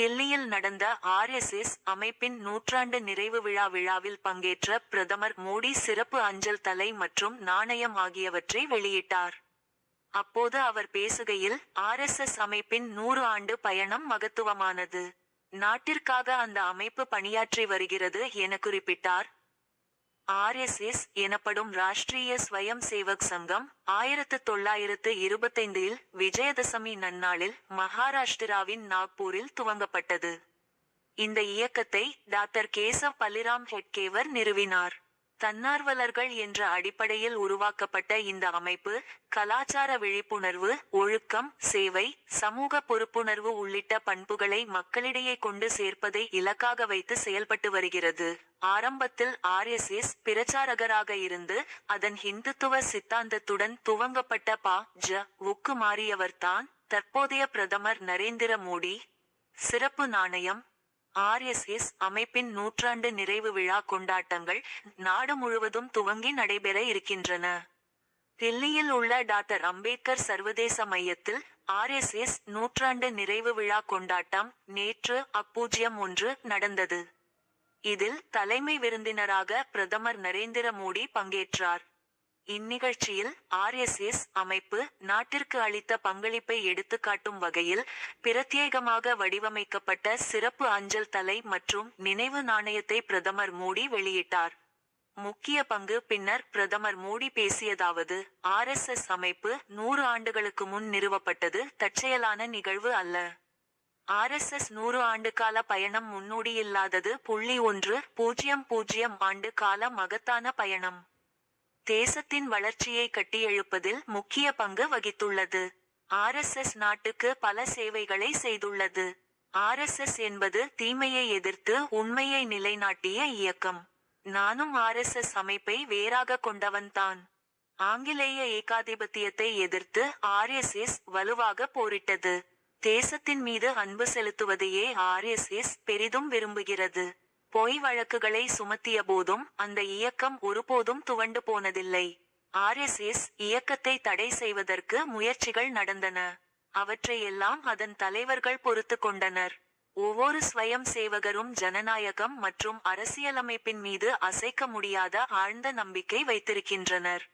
தில்லியில் நடந்த ஆர்எஸ்எஸ் அமைப்பின் நூற்றாண்டு நிறைவு விழா விழாவில் பங்கேற்ற பிரதமர் மோடி சிறப்பு அஞ்சல் தலை மற்றும் நாணயம் ஆகியவற்றை வெளியிட்டார். அப்போது அவர் பேசுகையில் ஆர்எஸ்எஸ் அமைப்பின் நூறு ஆண்டு பயணம் மகத்துவமானது. நாட்டிற்காக அந்த அமைப்பு பணியாற்றி வருகிறது என குறிப்பிட்டார். ஆர்எஸ்எஸ் எனப்படும் ராஷ்டிரிய ஸ்வயம் சேவக் சங்கம் ஆயிரத்து தொள்ளாயிரத்து இருபத்தைந்தில் விஜயதசமி நன்னாளில் மகாராஷ்டிராவின் நாக்பூரில் துவங்கப்பட்டது. இந்த இயக்கத்தை டாக்டர் கேசவ் பலிராம் ஹெட்கேவர் நிறுவினார். தன்னார்வலர்கள் என்ற அடிப்படையில் உருவாக்கப்பட்ட இந்த அமைப்பு கலாச்சார விழிப்புணர்வு ஒழுக்கம் சேவை சமூக பொறுப்புணர்வு உள்ளிட்ட பண்புகளை மக்களிடையே கொண்டு சேர்ப்பதை இலக்காக வைத்து செயல்பட்டு வருகிறது. ஆரம்பத்தில் ஆர்எஸ்எஸ் பிரச்சாரகராக இருந்து அதன் ஹிந்துத்துவ சித்தாந்தத்துடன் துவங்கப்பட்ட பா. ஜ. வுக்கு மாறியவர்தான் தற்போதைய பிரதமர் நரேந்திர மோடி. சிறப்பு நாணயம் ஆர்எஸ்எஸ் அமைப்பின் நூற்றாண்டு நிறைவு விழா கொண்டாட்டங்கள் நாடு முழுவதும் துவங்கி நடைபெற இருக்கின்றன. தில்லியில் உள்ள டாக்டர் அம்பேத்கர் சர்வதேச மையத்தில் ஆர்எஸ்எஸ் நூற்றாண்டு நிறைவு விழா கொண்டாட்டம் நேற்று அப்பூஜ்யம் ஒன்று நடந்தது. இதில் தலைமை விருந்தினராக பிரதமர் நரேந்திர மோடி பங்கேற்றார். இந்நிகழ்ச்சியில் ஆர்எஸ்எஸ் அமைப்பு நாட்டிற்கு அளித்த பங்களிப்பை எடுத்துக்காட்டும் வகையில் பிரத்யேகமாக வடிவமைக்கப்பட்ட சிறப்பு அஞ்சல் தலை மற்றும் நினைவு நாணயத்தை பிரதமர் மோடி வெளியிட்டார். முக்கிய பங்கு பின்னர் பிரதமர் மோடி பேசியதாவது ஆர்எஸ்எஸ் அமைப்பு நூறு ஆண்டுகளுக்கு முன் நிறுவப்பட்டது தற்செயலான நிகழ்வு அல்ல. ஆர்எஸ்எஸ் நூறு ஆண்டு கால பயணம் முன்னோடியில்லாதது புள்ளி ஒன்று பூஜ்ஜியம் பூஜ்ஜியம் ஆண்டு கால மகத்தான பயணம். தேசத்தின் வளர்ச்சியை கட்டியெழுப்பதில் முக்கிய பங்கு வகித்துள்ளது. ஆர்எஸ்எஸ் நாட்டுக்கு பல சேவைகளை செய்துள்ளது. ஆர்எஸ்எஸ் என்பது தீமையை எதிர்த்து உண்மையை நிலைநாட்டிய இயக்கம். நானும் ஆர்எஸ்எஸ் அமைப்பை வேறாக கொண்டவன்தான் ஆங்கிலேய ஏகாதிபத்தியத்தை எதிர்த்து ஆர்எஸ்எஸ் வலுவாக போரிட்டது. தேசத்தின் மீது அன்பு செலுத்துவதையே ஆர்எஸ்எஸ் பெரிதும் விரும்புகிறது. பொய் வழக்குகளை சுமத்திய போதும் அந்த இயக்கம் ஒருபோதும் துவண்டு போனதில்லை. ஆர்எஸ்எஸ் இயக்கத்தை தடை செய்வதற்கு முயற்சிகள் நடந்தன. அவற்றையெல்லாம் அதன் தலைவர்கள் பொறுத்து கொண்டனர். ஒவ்வொரு ஸ்வயம் சேவகரும் ஜனநாயகம் மற்றும் அரசியலமைப்பின் மீது அசைக்க முடியாத ஆழ்ந்த நம்பிக்கை வைத்திருக்கின்றனர்.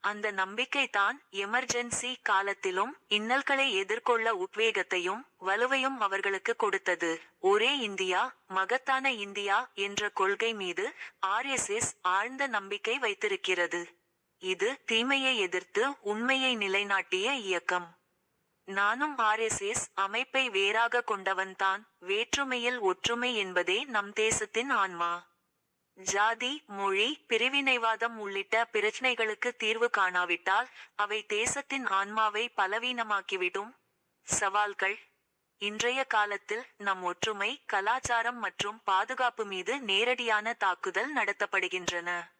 அந்த நம்பிக்கை தான் எமர்ஜென்சி காலத்திலும் இன்னல்களை எதிர்கொள்ள உத்வேகத்தையும் வலுவையும் அவர்களுக்கு கொடுத்தது. ஒரே இந்தியா மகத்தான இந்தியா என்ற கொள்கை மீது ஆர்எஸ்எஸ் ஆழ்ந்த நம்பிக்கை வைத்திருக்கிறது. இது தீமையை எதிர்த்து உண்மையை நிலைநாட்டிய இயக்கம். நானும் ஆர்எஸ்எஸ் அமைப்பை வேறாக கொண்டவன்தான் வேற்றுமையில் ஒற்றுமை என்பதே நம் தேசத்தின் ஆன்மா. ஜாதி மொழி பிரிவினைவாதம் உள்ளிட்ட பிரச்சனைகளுக்கு தீர்வு காணாவிட்டால் அவை தேசத்தின் ஆன்மாவை பலவீனமாக்கிவிடும். சவால்கள். இன்றைய காலத்தில் நம் ஒற்றுமை கலாச்சாரம் மற்றும் பாதுகாப்பு மீது நேரடியான தாக்குதல் நடத்தப்படுகின்றன.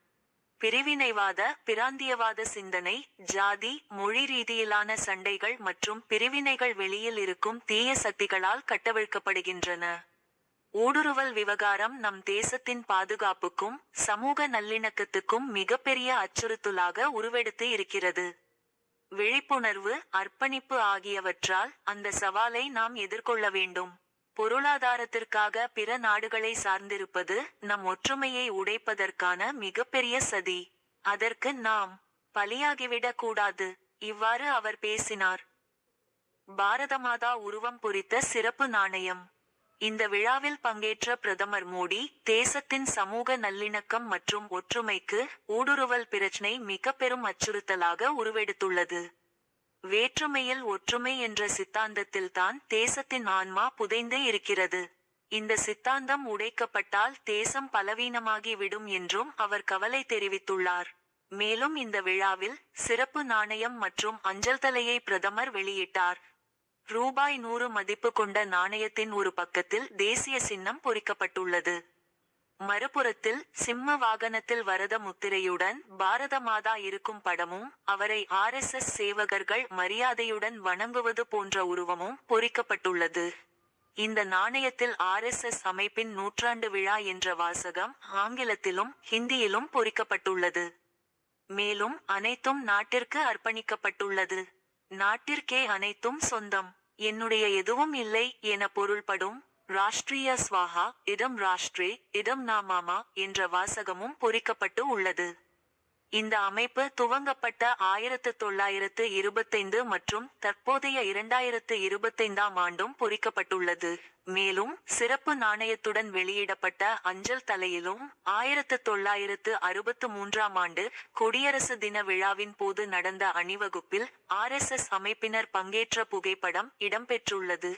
பிரிவினைவாத பிராந்தியவாத சிந்தனை ஜாதி மொழி ரீதியிலான சண்டைகள் மற்றும் பிரிவினைகள் வெளியில் இருக்கும் தீய சக்திகளால் கட்டவிழ்க்கப்படுகின்றன. ஊடுருவல் விவகாரம் நம் தேசத்தின் பாதுகாப்புக்கும் சமூக நல்லிணக்கத்துக்கும் மிகப்பெரிய அச்சுறுத்தலாக உருவெடுத்து இருக்கிறது. விழிப்புணர்வு அர்ப்பணிப்பு ஆகியவற்றால் அந்த சவாலை நாம் எதிர்கொள்ள வேண்டும். பொருளாதாரத்திற்காக பிற நாடுகளை சார்ந்திருப்பது நம் ஒற்றுமையை உடைப்பதற்கான மிகப்பெரிய சதி. அதற்கு நாம் பலியாகிவிடக் கூடாது இவ்வாறு அவர் பேசினார். பாரதமாதா உருவம் பொறித்த சிறப்பு நாணயம். இந்த விழாவில் பங்கேற்ற பிரதமர் மோடி தேசத்தின் சமூக நல்லிணக்கம் மற்றும் ஒற்றுமைக்கு ஊடுருவல் பிரச்சினை மிக பெரும் அச்சுறுத்தலாக உருவெடுத்துள்ளது. வேற்றுமையில் ஒற்றுமை என்ற சித்தாந்தத்தில்தான் தேசத்தின் ஆன்மா புதைந்தே இருக்கிறது. இந்த சித்தாந்தம் உடைக்கப்பட்டால் தேசம் பலவீனமாகி விடும் என்றும் அவர் கவலை தெரிவித்துள்ளார். மேலும் இந்த விழாவில் சிறப்பு நாணயம் மற்றும் அஞ்சல் தலையை பிரதமர் வெளியிட்டார். ரூபாய் நூறு மதிப்பு கொண்ட நாணயத்தின் ஒரு பக்கத்தில் தேசிய சின்னம் பொறிக்கப்பட்டுள்ளது. மறுபுறத்தில் சிம்ம வாகனத்தில் வரத முத்திரையுடன் பாரத மாதா இருக்கும் படமும் அவரை ஆர்எஸ்எஸ் சேவகர்கள் மரியாதையுடன் வணங்குவது போன்ற உருவமும் பொறிக்கப்பட்டுள்ளது. இந்த நாணயத்தில் ஆர்எஸ்எஸ் அமைப்பின் நூற்றாண்டு விழா என்ற வாசகம் ஆங்கிலத்திலும் ஹிந்தியிலும் பொறிக்கப்பட்டுள்ளது. மேலும் அனைத்தும் நாட்டிற்கு அர்ப்பணிக்கப்பட்டுள்ளது. நாட்டிற்கே அனைத்தும் சொந்தம். என்னுடைய எதுவும் இல்லை என பொருள்படும் ராஷ்டிரிய ஸ்வாஹா இடம் ராஷ்ட்ரே இடம் நாமாமா என்ற வாசகமும் பொறிக்கப்பட்டு உள்ளது. இந்த அமைப்பு துவங்கப்பட்ட ஆயிரத்து தொள்ளாயிரத்து இருபத்தைந்து மற்றும் தற்போதைய இரண்டாயிரத்து இருபத்தைந்தாம் ஆண்டும் பொறிக்கப்பட்டுள்ளது. மேலும் சிறப்பு நாணயத்துடன் வெளியிடப்பட்ட அஞ்சல் தலையிலும் ஆயிரத்து தொள்ளாயிரத்து அறுபத்து மூன்றாம் ஆண்டு குடியரசு தின விழாவின் போது நடந்த அணிவகுப்பில் ஆர்எஸ்எஸ் அமைப்பினர் பங்கேற்ற புகைப்படம் இடம்பெற்றுள்ளது.